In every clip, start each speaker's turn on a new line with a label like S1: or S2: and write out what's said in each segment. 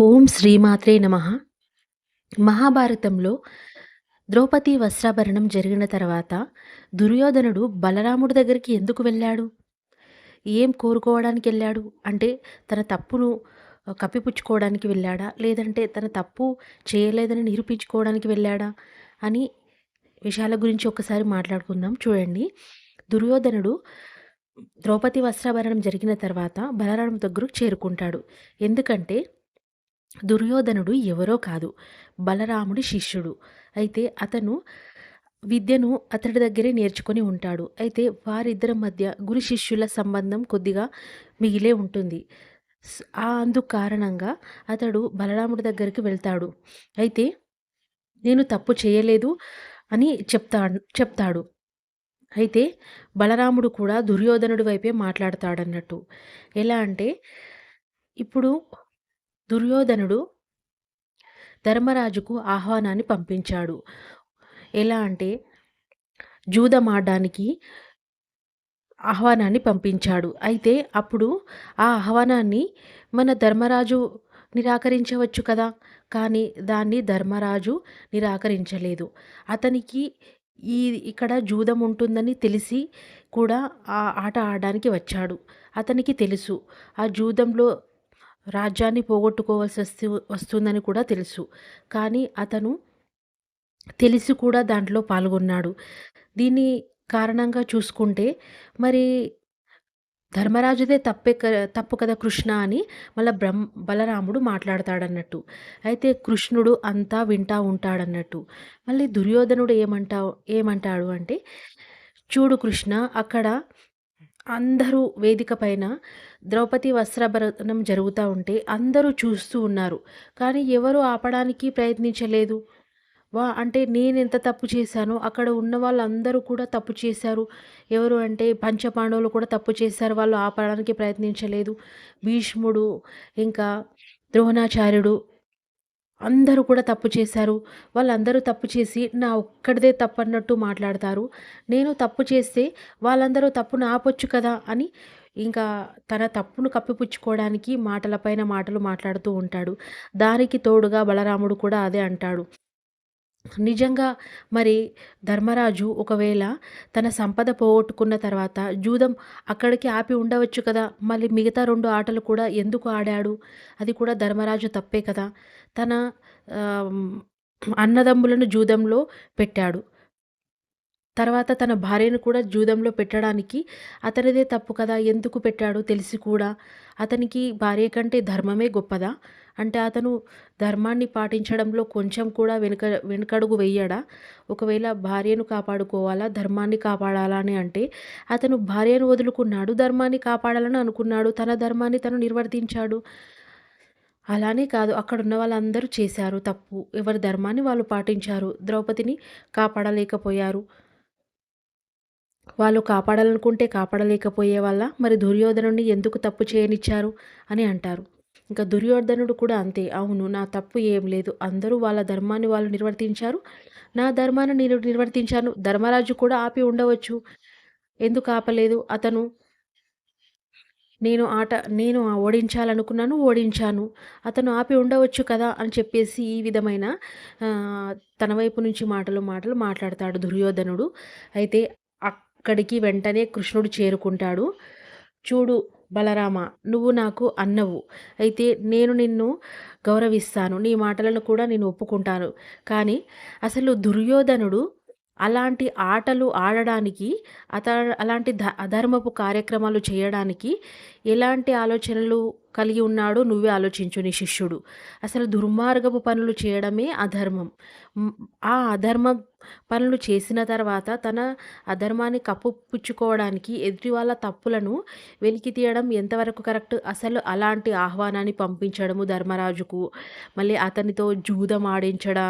S1: ఓం శ్రీమాత్రే నమ. మహాభారతంలో ద్రౌపది వస్త్రాభరణం జరిగిన తర్వాత దుర్యోధనుడు బలరాముడి దగ్గరికి ఎందుకు వెళ్ళాడు? ఏం కోరుకోవడానికి వెళ్ళాడు? అంటే తన తప్పును కప్పిపుచ్చుకోవడానికి వెళ్ళాడా? లేదంటే తన తప్పు చేయలేదని నిరూపించుకోవడానికి వెళ్ళాడా? అని విషయాల గురించి ఒకసారి మాట్లాడుకుందాం. చూడండి. దుర్యోధనుడు ద్రౌపది వస్త్రాభరణం జరిగిన తర్వాత బలరాముడి దగ్గరకు చేరుకుంటాడు. ఎందుకంటే దుర్యోధనుడు ఎవరో కాదు. బలరాముడి శిష్యుడు. అయితే అతను విద్యను అతడి దగ్గరే నేర్చుకొని ఉంటాడు. అయితే వారిద్దరి మధ్య గురు శిష్యుల సంబంధం కొద్దిగా మిగిలే ఉంటుంది. ఆ అందుకు కారణంగా అతడు బలరాముడి దగ్గరికి వెళ్తాడు. అయితే నేను తప్పు చేయలేదు అని చెప్తాడు చెప్తాడు. అయితే బలరాముడు కూడా దుర్యోధనుడి వైపే మాట్లాడతాడన్నట్టు. ఎలా అంటే ఇప్పుడు దుర్యోధనుడు ధర్మరాజుకు ఆహ్వానాన్ని పంపించాడు. ఎలా అంటే జూదమాడడానికి ఆహ్వానాన్ని పంపించాడు. అయితే అప్పుడు ఆ ఆహ్వానాన్ని మన ధర్మరాజు నిరాకరించవచ్చు కదా? కానీ దాన్ని ధర్మరాజు నిరాకరించలేదు. అతనికి ఈ ఇక్కడ జూదం ఉంటుందని తెలిసి కూడా ఆ ఆట ఆడడానికి వచ్చాడు. అతనికి తెలుసు. ఆ జూదంలో రాజ్యాన్ని పోగొట్టుకోవాల్సి వస్తు వస్తుందని కూడా తెలుసు. కానీ అతను తెలిసి కూడా దాంట్లో పాల్గొన్నాడు. దీన్ని కారణంగా చూసుకుంటే మరి ధర్మరాజుదే తప్పే తప్పు కదా కృష్ణ అని మళ్ళీ బ్రహ్మ బలరాముడు మాట్లాడతాడన్నట్టు. అయితే కృష్ణుడు అంతా వింటా ఉంటాడన్నట్టు. మళ్ళీ దుర్యోధనుడు ఏమంటా ఏమంటాడు అంటే చూడు కృష్ణ అక్కడ అందరూ వేదిక పైన ద్రౌపది వస్త్రాభరణం జరుగుతూ ఉంటే అందరూ చూస్తూ ఉన్నారు. కానీ ఎవరు ఆపడానికి ప్రయత్నించలేదు. వా అంటే నేను ఎంత తప్పు చేశానో అక్కడ ఉన్న వాళ్ళందరూ కూడా తప్పు చేశారు. ఎవరు అంటే పంచపాండవులు కూడా తప్పు చేశారు. వాళ్ళు ఆపడానికి ప్రయత్నించలేదు. భీష్ముడు ఇంకా ద్రోణాచార్యుడు అందరూ కూడా తప్పు చేశారు. వాళ్ళందరూ తప్పు చేసి నా ఒక్కడిదే తప్పు అన్నట్టు మాట్లాడతారు. నేను తప్పు చేస్తే వాళ్ళందరూ తప్పును ఆపొచ్చు కదా అని ఇంకా తన తప్పును కప్పిపుచ్చుకోవడానికి మాటలపైన మాటలు మాట్లాడుతూ ఉంటాడు. దానికి తోడుగా బలరాముడు కూడా అదే అంటాడు. నిజంగా మరి ధర్మరాజు ఒకవేళ తన సంపద పోగొట్టుకున్న తర్వాత జూదం అక్కడికి ఆపి ఉండవచ్చు కదా? మళ్ళీ మిగతా రెండు ఆటలు కూడా ఎందుకు ఆడాడు? అది కూడా ధర్మరాజు తప్పే కదా? తన అన్నదమ్ములను జూదంలో పెట్టాడు. తర్వాత తన భార్యను కూడా జూదంలో పెట్టడానికి అతనిదే తప్పు కదా ఎందుకు పెట్టాడో తెలిసి కూడా అతనికి భార్య కంటే ధర్మమే గొప్పదా? అంటే అతను ధర్మాన్ని పాటించడంలో కొంచెం కూడా వెనుక వెనుకడుగు వెయ్యడా ఒకవేళ భార్యను కాపాడుకోవాలా ధర్మాన్ని కాపాడాలా అని అంటే అతను భార్యను వదులుకున్నాడు ధర్మాన్ని కాపాడాలని అనుకున్నాడు తన ధర్మాన్ని తను నిర్వర్తించాడు. అలానే కాదు అక్కడ ఉన్న వాళ్ళందరూ చేశారు తప్పు. ఎవరి ధర్మాన్ని వాళ్ళు పాటించారు? ద్రౌపదిని కాపాడలేకపోయారు. వాళ్ళు కాపాడాలనుకుంటే కాపాడలేకపోయే వల్ల మరి దుర్యోధనుడిని ఎందుకు తప్పు చేయనిచ్చారు అని అంటారు. ఇంకా దుర్యోధనుడు కూడా అంతే అవును నా తప్పు ఏం లేదు అందరూ వాళ్ళ ధర్మాన్ని వాళ్ళు నిర్వర్తించారు. నా ధర్మాన్ని నేను నిర్వర్తించాను ధర్మరాజు కూడా ఆపి ఉండవచ్చు. ఎందుకు ఆపలేదు? అతను నేను ఆట నేను ఓడించాలనుకున్నాను ఓడించాను. అతను ఆపి ఉండవచ్చు కదా అని చెప్పేసి ఈ విధమైన తన వైపు నుంచి మాటలు మాటలు మాట్లాడతాడు దుర్యోధనుడు. అయితే అక్కడికి వెంటనే కృష్ణుడు చేరుకుంటాడు. చూడు బలరామ నువ్వు నాకు అన్నవు. అయితే నేను నిన్ను గౌరవిస్తాను. నీ మాటలను కూడా నేను ఒప్పుకుంటాను. కానీ అసలు దుర్యోధనుడు అలాంటి ఆటలు ఆడడానికి అత అలాంటి ధ అధర్మపు కార్యక్రమాలు చేయడానికి ఎలాంటి ఆలోచనలు కలిగి ఉన్నాడో నువ్వే ఆలోచించు నీ శిష్యుడు. అసలు దుర్మార్గపు పనులు చేయడమే అధర్మం. ఆ అధర్మ పనులు చేసిన తర్వాత తన అధర్మాన్ని కప్పుపుచ్చుకోవడానికి ఎదుటి వాళ్ళ తప్పులను వెలికి తీయడం ఎంతవరకు కరెక్ట్? అసలు అలాంటి ఆహ్వానాన్ని పంపించడము ధర్మరాజుకు. మళ్ళీ అతనితో జూదం ఆడించడా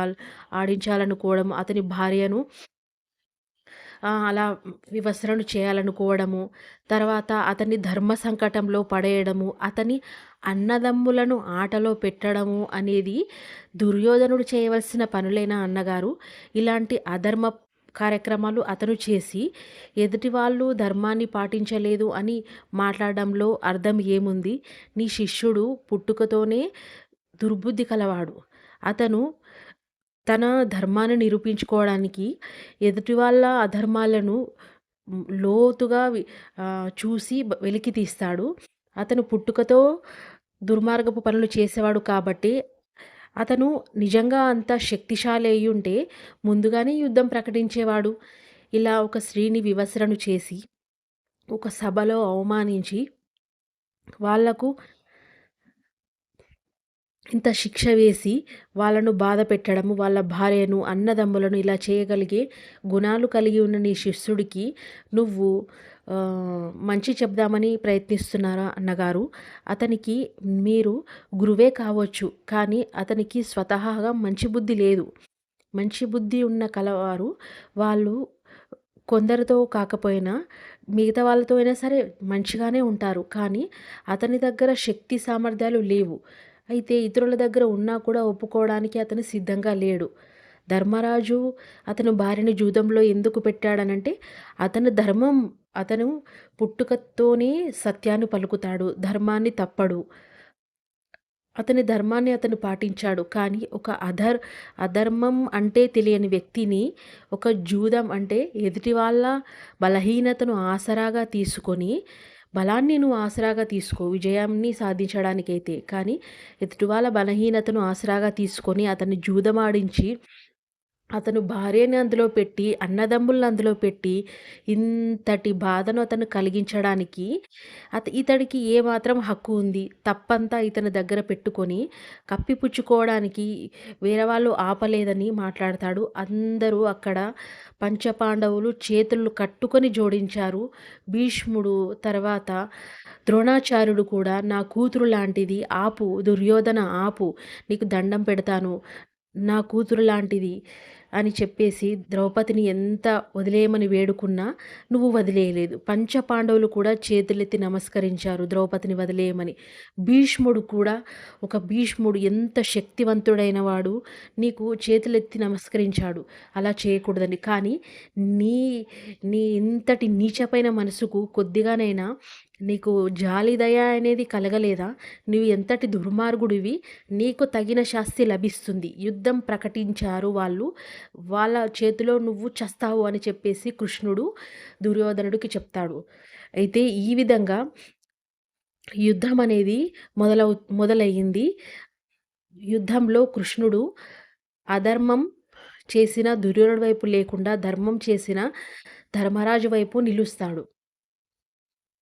S1: ఆడించాలనుకోవడం అతని భార్యను అలా వివసరణ చేయాలనుకోవడము తర్వాత అతన్ని ధర్మ సంకటంలో పడేయడము అతని అన్నదమ్ములను ఆటలో పెట్టడము అనేది దుర్యోధనుడు చేయవలసిన పనులైన అన్నగారు ఇలాంటి అధర్మ కార్యక్రమాలు అతను చేసి ఎదుటి వాళ్ళు ధర్మాన్ని పాటించలేదు అని మాట్లాడడంలో అర్థం ఏముంది నీ శిష్యుడు పుట్టుకతోనే దుర్బుద్ధి కలవాడు. అతను తన ధర్మాన్ని నిరూపించుకోవడానికి ఎదుటి వాళ్ళ అధర్మాలను లోతుగా చూసి వెలికి తీస్తాడు. అతను పుట్టుకతో దుర్మార్గపు పనులు చేసేవాడు కాబట్టి, అతను నిజంగా అంత శక్తిశాలి అయ్యుంటే ముందుగానే యుద్ధం ప్రకటించేవాడు. ఇలా ఒక స్త్రీని వివసరను చేసి, ఒక సభలో అవమానించి, వాళ్ళకు ఇంత శిక్ష వేసి, వాళ్ళను బాధ పెట్టడము, వాళ్ళ భార్యను, అన్నదమ్ములను ఇలా చేయగలిగే గుణాలు కలిగి ఉన్న నీ శిష్యుడికి నువ్వు మంచి చెప్దామని ప్రయత్నిస్తున్నారా అన్నగారు? అతనికి మీరు గురువే కావచ్చు. కానీ అతనికి స్వతహాగా మంచి బుద్ధి లేదు. మంచి బుద్ధి ఉన్న కలవారు వాళ్ళు కొందరితో కాకపోయినా మిగతా వాళ్ళతో అయినా సరే మంచిగానే ఉంటారు. కానీ అతని దగ్గర శక్తి సామర్థ్యాలు లేవు. అయితే ఇతరుల దగ్గర ఉన్నా కూడా ఒప్పుకోవడానికి అతను సిద్ధంగా లేడు. ధర్మరాజు అతను భార్యని జూదంలో ఎందుకు పెట్టాడనంటే అతను ధర్మం అతను పుట్టుకతోనే సత్యాన్ని పలుకుతాడు. ధర్మాన్ని తప్పడు. అతని ధర్మాన్ని అతను పాటించాడు. కానీ ఒక అధర్ అధర్మం అంటే తెలియని వ్యక్తిని ఒక జూదం అంటే ఎదుటి వాళ్ళ బలహీనతను ఆసరాగా తీసుకొని బలాన్ని నువ్వు ఆసరాగా తీసుకో విజయాన్ని సాధించడానికైతే. కానీ ఎదుటివాళ్ళ బలహీనతను ఆసరాగా తీసుకొని అతన్ని జూదమాడించి అతను భార్యని అందులో పెట్టి, అన్నదమ్ముల్ని అందులో పెట్టి, ఇంతటి బాధను అతను కలిగించడానికి అత ఇతడికి ఏమాత్రం హక్కు ఉంది? తప్పంతా ఇతని దగ్గర పెట్టుకొని కప్పిపుచ్చుకోవడానికి వేరే వాళ్ళు ఆపలేదని మాట్లాడతాడు. అందరూ అక్కడ పంచపాండవులు చేతులు కట్టుకొని జోడించారు. భీష్ముడు, తర్వాత ద్రోణాచార్యుడు కూడా నా కూతురు లాంటిది ఆపు దుర్యోధన ఆపు నీకు దండం పెడతాను. నా కూతురు లాంటిది అని చెప్పేసి ద్రౌపదిని ఎంత వదిలేయమని వేడుకున్నా నువ్వు వదిలేయలేదు. పంచపాండవులు కూడా చేతులెత్తి నమస్కరించారు ద్రౌపదిని వదిలేయమని. భీష్ముడు కూడా ఒక భీష్ముడు ఎంత శక్తివంతుడైన వాడు నీకు చేతులెత్తి నమస్కరించాడు. అలా చేయకూడదని. కానీ నీ నీ ఇంతటి నీచపైన మనసుకు కొద్దిగానైనా నీకు జాలి, దయ అనేది కలగలేదా? నువ్వు ఎంతటి దుర్మార్గుడివి. నీకు తగిన శాస్తి లభిస్తుంది. యుద్ధం ప్రకటించారు వాళ్ళు. వాళ్ళ చేతిలో నువ్వు చస్తావు అని చెప్పేసి కృష్ణుడు దుర్యోధనుడికి చెప్తాడు. అయితే ఈ విధంగా యుద్ధం అనేది మొదలవు మొదలయ్యింది. యుద్ధంలో కృష్ణుడు అధర్మం చేసిన దుర్యోధనుడి వైపు లేకుండా ధర్మం చేసిన ధర్మరాజు వైపు నిలుస్తాడు.